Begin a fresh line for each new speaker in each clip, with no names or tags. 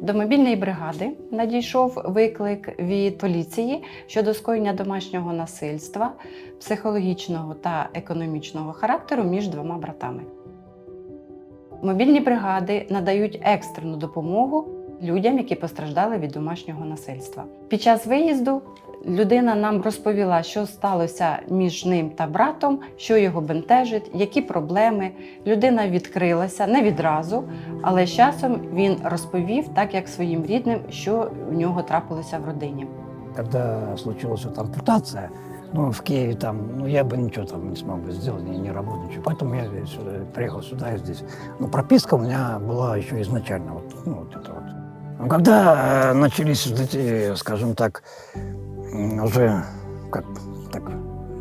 До мобільної бригади надійшов виклик від поліції щодо скоєння домашнього насильства, психологічного та економічного характеру між двома братами. Мобільні бригади надають екстрену допомогу людям, які постраждали від домашнього насильства. Під час виїзду людина нам розповіла, що сталося між ним та братом, що його бентежить, які проблеми. Людина відкрилася не відразу, але з часом він розповів, так як своїм рідним, що в нього трапилося в родині.
Когда случилась вот ампутация, ну, в Киеве там, ну, я бы ничего там не смог бы сделать, не, не работать, ничего. Поэтому я сюда, приехал сюда и здесь. Но прописка у меня была еще изначально, вот, ну, вот это вот. Но когда э, начались вот эти, скажем так, уже, как так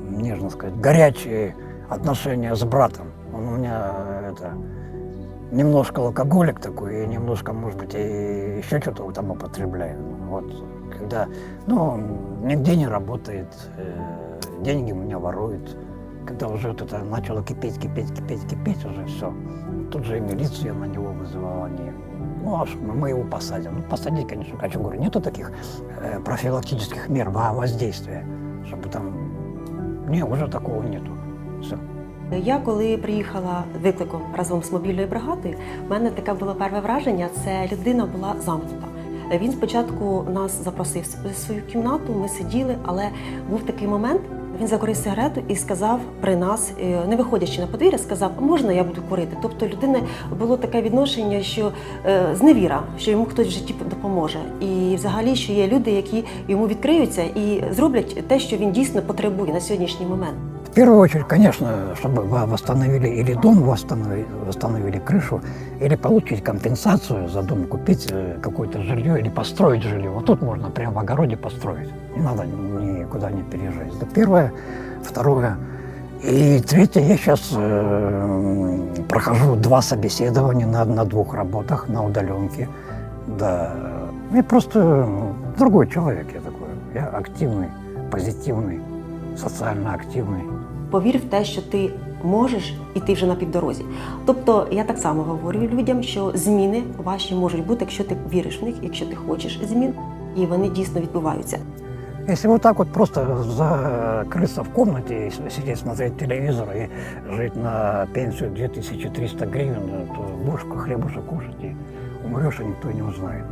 нежно сказать, горячие отношения с братом, он у меня э, это немножко алкоголик такой, и немножко, может быть, и еще что-то там употребляет. Вот, когда, ну, нигде не работает, э, деньги у меня ворует. Когда уже вот это начало кипеть, кипеть, кипеть, кипеть, уже все. Тут же и милицию на него вызывала, они, ну, аж мы его посадим. Ну, посадить, конечно, о чем говорю, нету таких э, профилактических мер во- воздействия, чтобы там, не, уже такого нету. Все.
Я коли приїхала викликом разом з мобільною бригадою, в мене таке було перше враження. Це людина була замкнута. Він спочатку нас запросив в свою кімнату, ми сиділи, але був такий момент. Він закурив сигарету і сказав при нас, е, не виходячи на подвір'я, сказав, можна я буду курити. Тобто людини було таке відношення, що е, зневіра, що йому хтось в житті допоможе. І взагалі, що є люди, які йому відкриються і зроблять те, що він дійсно потребує на сьогоднішній момент.
В первую очередь, конечно, чтобы во- восстановили или дом восстановили, восстановили крышу, или получить компенсацию за дом, купить э, какое-то жилье или построить жилье. Вот тут можно прямо в огороде построить. Не надо никуда не переезжать. Это первое. Второе. И третье, я сейчас прохожу два собеседования на, на двух работах, на удаленке. Да. Я просто другой человек я такой. Я активный, позитивный, социально активный.
Повір в те, що ти можеш, і ти вже на півдорозі. Тобто я так само говорю людям, що зміни ваші можуть бути, якщо ти віриш в них, якщо ти хочеш змін, і вони дійсно відбуваються.
Если вот так вот просто закрыться в комнате и с- сидеть смотреть телевизор и жить на пенсию 2300 гривен, то будешь хлебушек кушать и умрешь, и никто не узнает.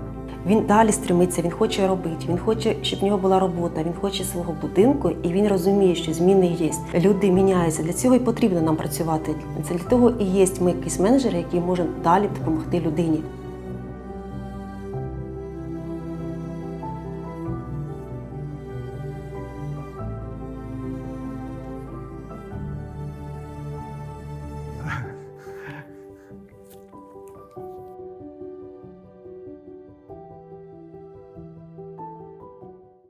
Він далі стремиться, він хоче робити, він хоче, щоб в нього була робота, він хоче свого будинку, і він розуміє, що зміни є. Люди міняються. Для цього і потрібно нам працювати. Це для того і є ми якісь менеджери, які можуть далі допомогти людині.